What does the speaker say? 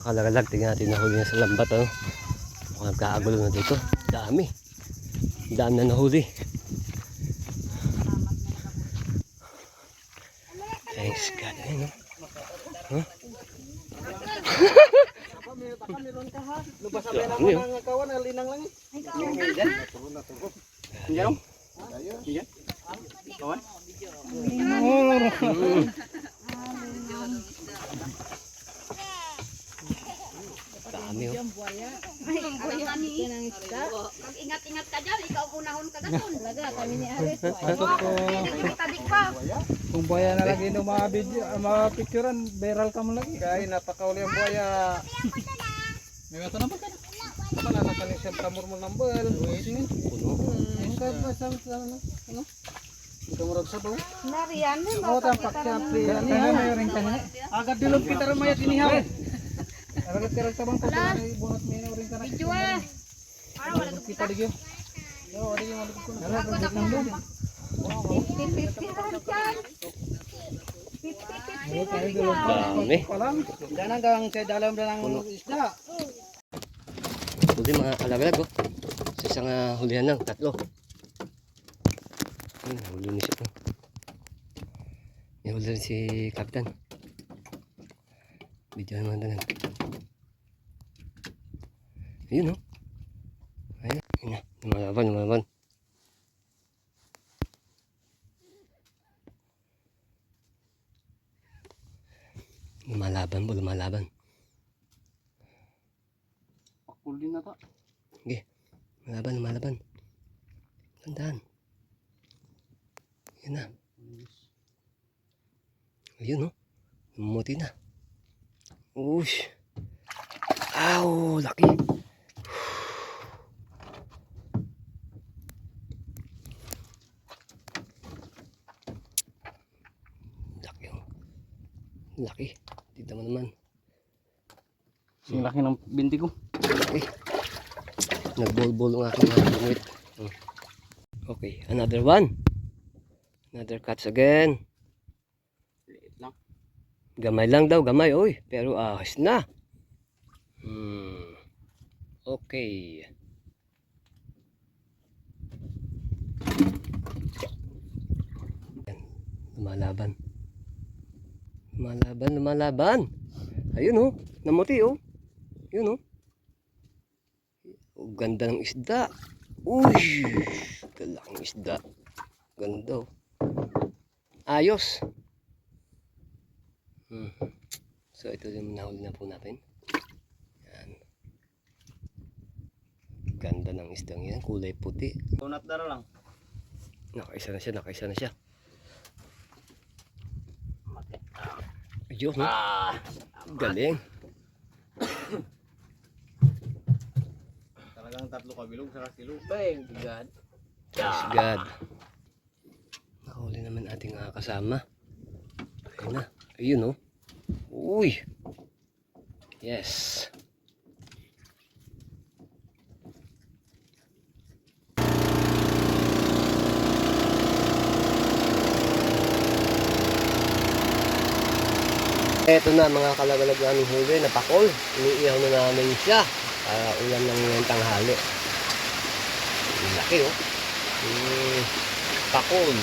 Kalagalag, tingnan natin nahuli na sa lambat. Oh. Mukhang nagkaagulo na dito. Dami. Dami na nahuli. Thanks God. Ayun, oh. Huh? Lubas sa Dami, oh. ng kawan, linang lang eh. Diyan? Diyan? Kawan? Mm. Dami, oh. Ingat-ingat ka dyan, ikaw unahon ka gaton. Talaga, kami ni Ares. Tadik pa. Kung buhaya na lagi no mga video, ah, mga picturean, viral ka mo lagi. Kaya napakauli ang buhaya. May mato na ba ka? Apa na nakanin siya tamor mo nambal. Puno. Ang ka sa ano? Ano? Ito mo sa bawo. Nariyan, Oh, tampak siya. Kaya na. Agad dilog kita rin mayat inihaw. Aragat ka ko. Ay, bunot may ring ka na. Video ah. Kita digyo. Yo, ari yung alugod ko na. Aragat ka lang doon. 50-50 lang dyan. 50-50 lang dyan. Dami. Gang sa dalam na ng isda. Huli mga kalagalag, oh. Sa isang ah, hulihan lang, tatlo. Huli ni siya. huli si Kapitan. Video naman na lang. Ayun, oh. Ayun, ayun na. Lumalaban, lumalaban. Lumalaban po, lumalaban. Pakul din na ta. Lumalaban, lumalaban. Tandaan. Yan na. Ayun, oh. Lumuti na. Ush. Aw, laki. Laki, oh. Laki. Dito mo naman. Sing laki ng binti ko. Laki. Nagbulbul ang aking mga. Hmm. Okay, another one. Another cuts again. Gamay lang daw, gamay. Uy, pero ahas na. Hmm. Okay. Lumalaban. Lumalaban, lumalaban. Ayun oh, namuti oh. Yun oh. Oh, ganda ng isda. Uy, galaking isda. Ganda oh. Ayos. Hmm. So ito yung nahuli na po natin. Yan. Ganda ng isdang yan. Kulay puti. Tunat dara lang. Nakaisa na siya, nakaisa na siya. Ayun, no? Galing. Talagang tatlo kabilog sa kasilo. Bang, God. Praise God. Nakahuli naman ating mga kasama. Ayun na. Ayun, no? Uy! Yes. Eto na mga kalagalag naming huli na pakol. Iniihaw na namin siya para ulam ng ngayong tanghali. Ang Laki oh. Mm, pakol.